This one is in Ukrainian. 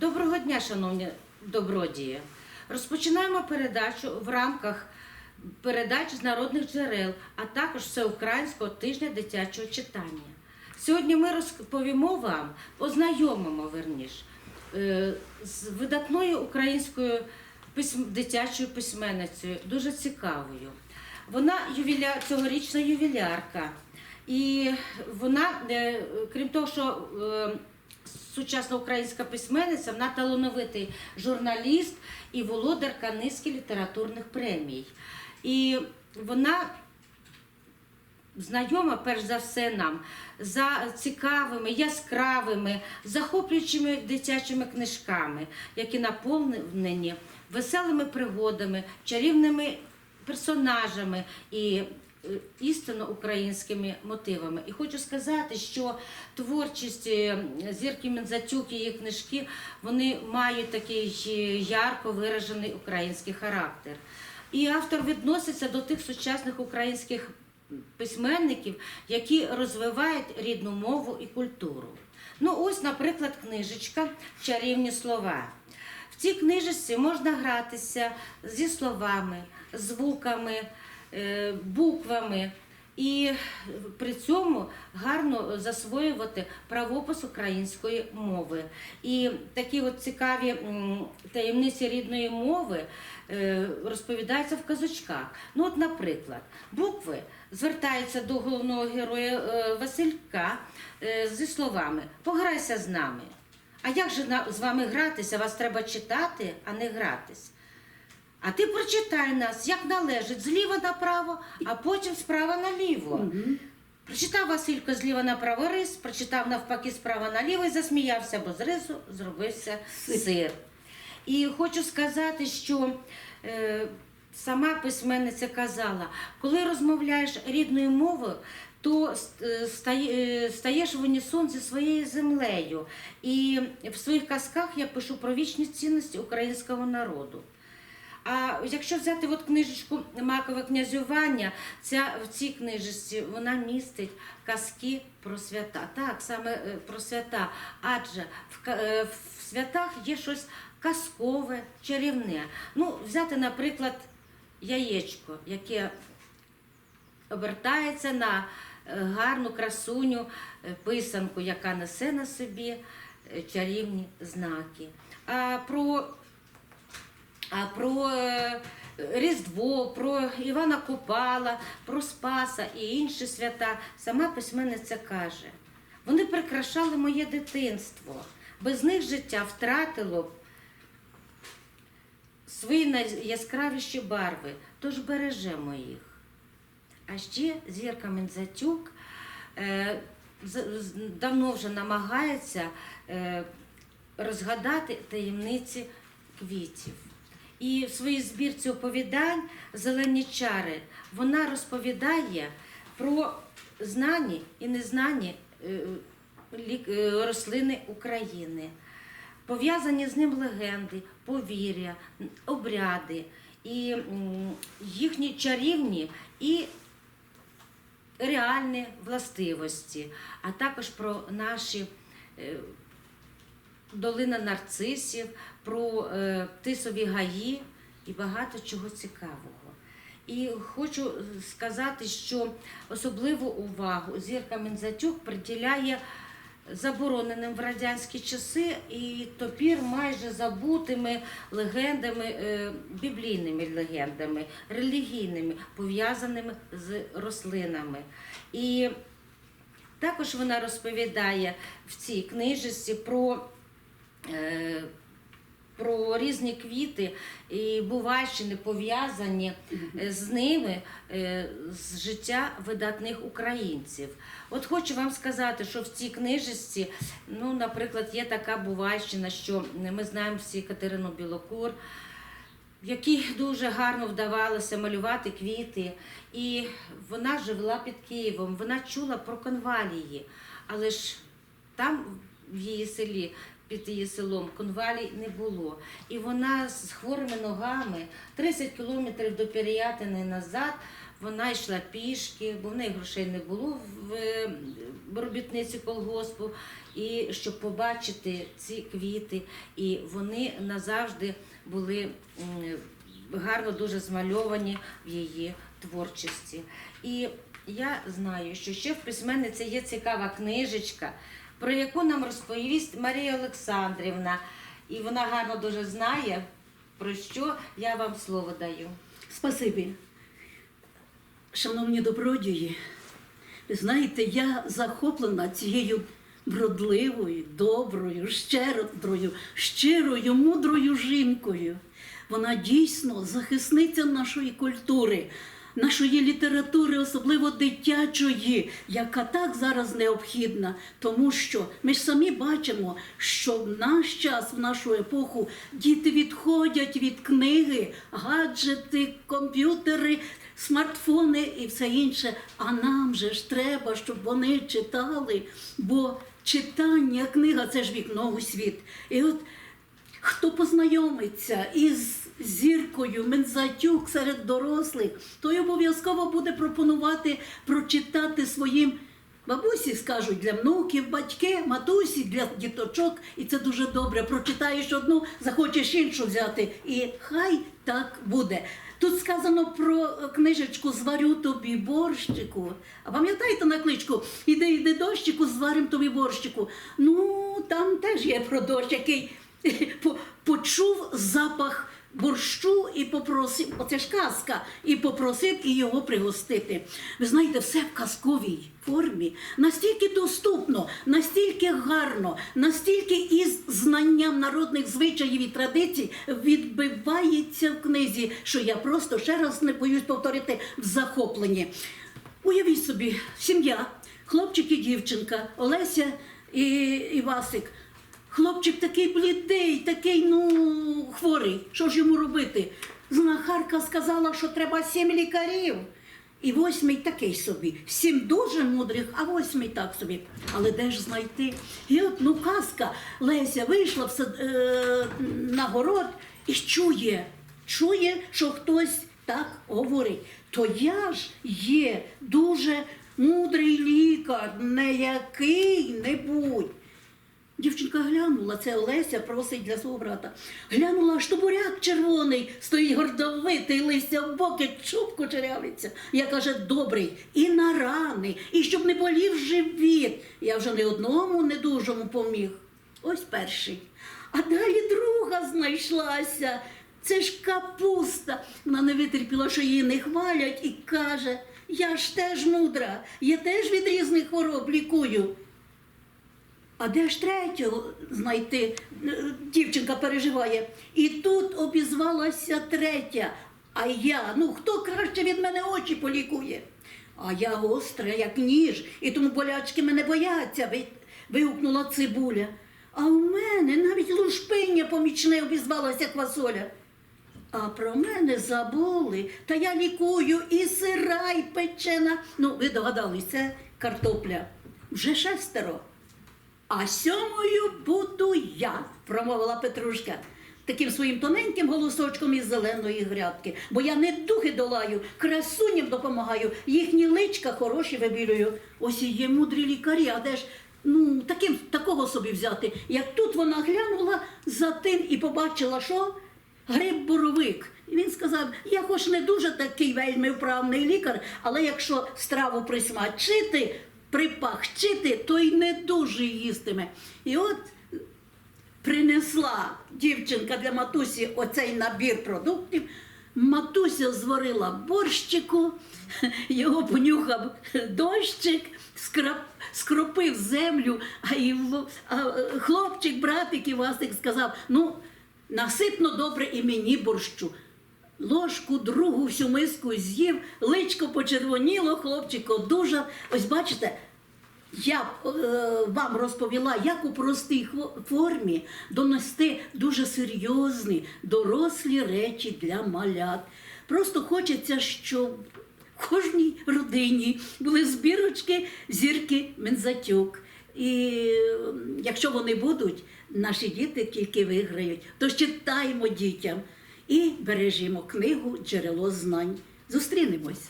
Доброго дня, шановні добродії. Розпочинаємо передачу в рамках передач з народних джерел, а також всеукраїнського тижня дитячого читання. Сьогодні ми розповімо вам, ознайомимо верніш, е, з видатною українською дитячою письменницею, дуже цікавою. Вона ювіля... цьогорічна ювілярка. І вона, е, крім того, що е, сучасна українська письменниця, вона талановитий журналіст і володарка низки літературних премій. І вона знайома, перш за все, нам за цікавими, яскравими, захоплюючими дитячими книжками, які наповнені веселими пригодами, чарівними персонажами і істинно українськими мотивами. І хочу сказати, що творчість е, зірки Мензатюк і її книжки вони мають такий е, ярко виражений український характер. І автор відноситься до тих сучасних українських письменників, які розвивають рідну мову і культуру. Ну, ось, наприклад, книжечка Чарівні слова. В цій книжечці можна гратися зі словами, звуками, е, буквами і при цьому гарно засвоювати правопис української мови. І такі от цікаві таємниці рідної мови е, розповідаються в казочках. Ну, от, наприклад, букви звертаються до головного героя е, Василька е, зі словами Пограйся з нами. А як же з вами гратися? Вас треба читати, а не гратись. А ти прочитай нас, як належить, зліва направо, а потім справа наліво. Прочитав Василько зліва направо рис, прочитав навпаки справа наліво і засміявся, бо з рису зробився сир. І хочу сказати, що е, сама письменниця казала, коли розмовляєш рідною мовою, то е, е, стаєш в унісон зі своєю землею. І в своїх казках я пишу про вічні цінності українського народу. А якщо взяти от книжечку Макове князювання, ця, в цій книжечці вона містить казки про свята. Так, саме е, про свята. Адже в, е, в святах є щось казкове, чарівне. Ну, взяти, наприклад, яєчко, яке обертається на е, гарну красуню писанку, яка несе на собі чарівні знаки. А про про е, Різдво, про Івана Купала, про Спаса і інші свята сама письменниця каже: вони прикрашали моє дитинство. Без них життя втратило свої найяскравіші барви, тож бережемо їх. А ще зірка Мензатюк е, давно вже намагається е, розгадати таємниці квітів. І в своїй збірці оповідань Зелені чари вона розповідає про знані і незнані е, е, рослини України. Пов'язані з ним легенди, повір'я, обряди і їхні чарівні і реальні властивості, а також про наші е, долина нарцисів, про е, тисові гаї і багато чого цікавого. І хочу сказати, що особливу увагу зірка Мензатюк приділяє забороненим в радянські часи і топір майже забутими легендами, е, біблійними легендами, релігійними, пов'язаними з рослинами. І також вона розповідає в цій книжці про, про різні квіти і бувайщини, пов'язані е, з ними е, з життя видатних українців. От хочу вам сказати, що в цій книжці, ну, наприклад, є така бувайщина, що ми знаємо всі Катерину Білокур якій дуже гарно вдавалося малювати квіти. І вона жила під Києвом, вона чула про конвалії, але ж там, в її селі, під її селом, конвалій не було. І вона з хворими ногами 30 кілометрів до Пірятини назад. Вона йшла пішки, бо в неї грошей не було в робітниці колгоспу. І щоб побачити ці квіти, і вони назавжди були гарно дуже змальовані в її творчості. І я знаю, що ще в письменниці є цікава книжечка, про яку нам розповість Марія Олександрівна. І вона гарно дуже знає, про що я вам слово даю. Спасибі. Шановні добродії, ви знаєте, я захоплена цією вродливою, доброю, щедрою, щирою, мудрою жінкою. Вона дійсно захисниця нашої культури, нашої літератури, особливо дитячої, яка так зараз необхідна, тому що ми ж самі бачимо, що в наш час, в нашу епоху, діти відходять від книги, гаджети, комп'ютери, смартфони і все інше. А нам же ж треба, щоб вони читали, бо читання, книга це ж вікно у світ. І от Хто познайомиться із зіркою Мензатюк серед дорослих, той обов'язково буде пропонувати прочитати своїм бабусі, скажуть для внуків, батьки, матусі, для діточок. І це дуже добре. Прочитаєш одну, захочеш іншу взяти. І хай так буде. Тут сказано про книжечку Зварю тобі борщику. А пам'ятаєте на кличку Іди, іди дощику, зварим тобі борщику. Ну, там теж є про дощ, який почув запах борщу і попросив, оце ж казка, і попросив і його пригостити. Ви знаєте, все в казковій формі, настільки доступно, настільки гарно, настільки із знанням народних звичаїв і традицій відбивається в книзі, що я просто ще раз не боюсь повторити в захопленні. Уявіть собі, сім'я, хлопчик і дівчинка, Олеся і, Васик. Хлопчик такий блідий, такий, ну, хворий. Що ж йому робити? Знахарка сказала, що треба сім лікарів. І восьмий такий собі. Сім дуже мудрих, а восьмий так собі. Але де ж знайти? І от ну казка Леся вийшла в сад, е, на город і чує, чує, що хтось так говорить. То я ж є дуже мудрий лікар, не який-небудь. Дівчинка глянула, це Олеся просить для свого брата. Глянула, що буряк червоний, стоїть гордовитий, листя в боки, чуб кучерявиться. Я каже, добрий, і на рани, і щоб не болів живіт. Я вже не одному недужому поміг. Ось перший. А далі друга знайшлася. Це ж капуста. Вона не витерпіла, що її не хвалять, і каже: Я ж теж мудра, я теж від різних хвороб лікую. А де ж третього знайти? Е, Дівчинка переживає. І тут обізвалася третя. А я, ну хто краще від мене очі полікує? А я гостра, як ніж, і тому болячки мене бояться, вигукнула цибуля. А у мене навіть лушпиння помічне обізвалася квасоля. А про мене забули, та я лікую і сира, і печена. Ну, ви догадались, це картопля. Вже шестеро. А сьомою буду я, промовила Петрушка. Таким своїм тоненьким голосочком із зеленої грядки. Бо я не духи долаю, красуням допомагаю, їхні личка хороші вибілюю. Ось і є мудрі лікарі, а де ж ну, таким, такого собі взяти. Як тут вона глянула за тим і побачила, що гриб боровик. І він сказав: я хоч не дуже такий вельми вправний лікар, але якщо страву присмачити, припахчити, то й не дуже їстиме. І от принесла дівчинка для матусі оцей набір продуктів. Матуся зварила борщику, його понюхав дощик, скропив землю, а, його, а хлопчик, братик Івасик сказав: ну, наситно добре і мені борщу. Ложку, другу всю миску з'їв, личко почервоніло, хлопчик одужав. Ось бачите, я е, вам розповіла, як у простій формі донести дуже серйозні, дорослі речі для малят. Просто хочеться, щоб в кожній родині були збірочки зірки Мензатюк. І якщо вони будуть, наші діти тільки виграють. Тож читаємо дітям і бережімо книгу Джерело знань. Зустрінемось.